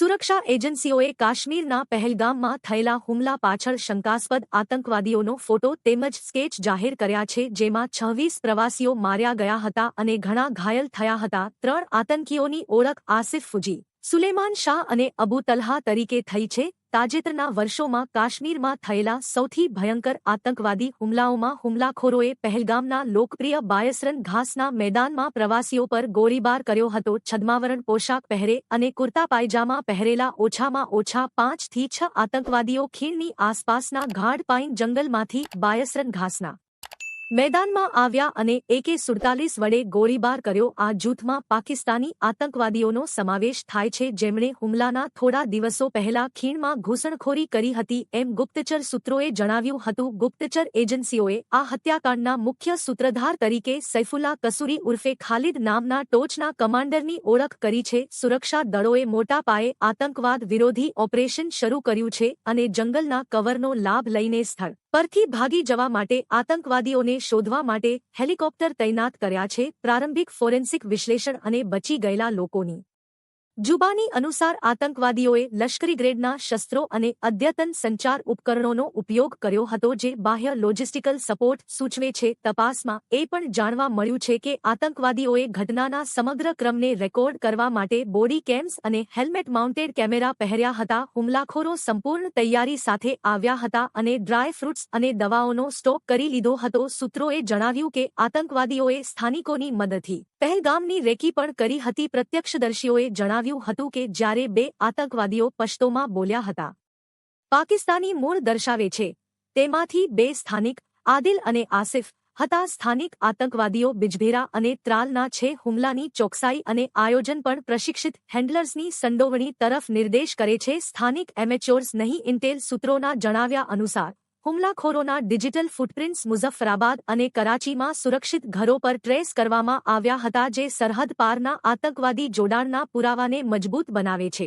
સુરક્ષા એજન્સીઓએ કાશ્મીરના પહેલગામમાં થયેલા હુમલા પાછળ શંકાસ્પદ આતંકવાદીઓનો ફોટો તેમજ સ્કેચ જાહેર કર્યા છે, જેમાં છવ્વીસ પ્રવાસીઓ માર્યા ગયા હતા અને ઘણા ઘાયલ થયા હતા. ત્રણ આતંકીઓની ઓળખ આસિફ ફુજી, સુલેમાન શાહ અને અબુ તલ્હા તરીકે થઈ છે. તાજેતરના વર્ષોમાં કાશ્મીરમાં થયેલા સૌથી ભયંકર આતંકવાદી હુમલાઓમાં હુમલાખોરોએ પહેલગામના લોકપ્રિય બાયસરન ઘાસના મેદાનમાં પ્રવાસીઓ પર ગોળીબાર કર્યો હતો. છદ્માવરણ પોશાક પહેરે અને કુર્તા પાયજામા પહેરેલા ઓછામાં ઓછા પાંચથી છ આતંકવાદીઓ ખીણની આસપાસના ગાઢ પાઇન જંગલમાંથી બાયસરન ઘાસના મેદાનમાં આવ્યા અને એકે સુડતાલીસ વડે ગોળીબાર કર્યો. આ જૂથમાં પાકિસ્તાની આતંકવાદીઓનો સમાવેશ થાય છે. જેમણે હુમલાના થોડા દિવસો પહેલા ખીણમાં ઘૂસણખોરી કરી હતી. એમ ગુપ્તચર સૂત્રોએ જણાવ્યું હતું. ગુપ્તચર એજન્સીઓએ આ હત્યાકાંડના મુખ્ય સૂત્રધાર તરીકે સૈફુલ્લા કસુરી ઉર્ફે ખાલિદ નામના ટોચના કમાન્ડરની ઓળખ કરી છે. સુરક્ષા દળોએ મોટા પાયે આતંકવાદ વિરોધી ઓપરેશન શરૂ કર્યું છે અને જંગલના કવરનો લાભ લઈને સ્થળ પરથી ભાગી જવા માટે આતંકવાદીઓને શોધવા માટે હેલિકોપ્ટર તૈનાત કર્યા છે. પ્રારંભિક ફોરેન્સિક વિશ્લેષણ અને બચી ગયેલા લોકોની જુબાની અનુસાર આતંકવાદીઓએ લશ્કરી ગ્રેડના શસ્ત્રો અને અદ્યતન સંચાર ઉપકરણોનો ઉપયોગ કર્યો હતો જે બાહ્ય લોજિસ્ટિકલ સપોર્ટ સૂચવે છે. તપાસમાં એ પણ જાણવા મળ્યું છે કે આતંકવાદીઓએ ઘટનાના સમગ્ર ક્રમને રેકોર્ડ કરવા માટે બોડી કેમ્સ અને હેલ્મેટ માઉન્ટેડ કેમેરા પહેર્યા હતા. હુમલાખોરો સંપૂર્ણ તૈયારી સાથે આવ્યા હતા અને ડ્રાય ફ્રૂટ્સ અને દવાઓનો સ્ટોક કરી લીધો હતો. સૂત્રોએ જણાવ્યું કે આતંકવાદીઓએ સ્થાનિકોની મદદથી પહેલગામની રેકી પણ કરી હતી. પ્રત્યક્ષદર્શીઓએ જણાવ્યું હતું કે જ્યારે બે આતંકવાદીઓ પશ્તોમાં બોલ્યા હતા. પાકિસ્તાની મૂળ દર્શાવે છે, તેમાંથી બે સ્થાનિક, આદિલ અને આસિફ, હતા. સ્થાનિક આતંકવાદીઓ બિજભેરા અને ત્રાલના છે. હુમલાની ચોકસાઈ અને આયોજન પણ પ્રશિક્ષિત હેન્ડલર્સની સંડોવણી તરફ નિર્દેશ કરે છે. સ્થાનિક એમેચ્યોર્સ નહીં ઇન્ટેલ સૂત્રોના જણાવ્યા અનુસાર હુમલાખોરોના ડિજિટલ ફૂટપ્રિન્ટ્સ મુઝફ્ફરાબાદ અને કરાચીમાં સુરક્ષિત ઘરો પર ટ્રેસ કરવામાં આવ્યા હતા જે સરહદ પારના આતંકવાદી જોડાણના પુરાવાને મજબૂત બનાવે છે.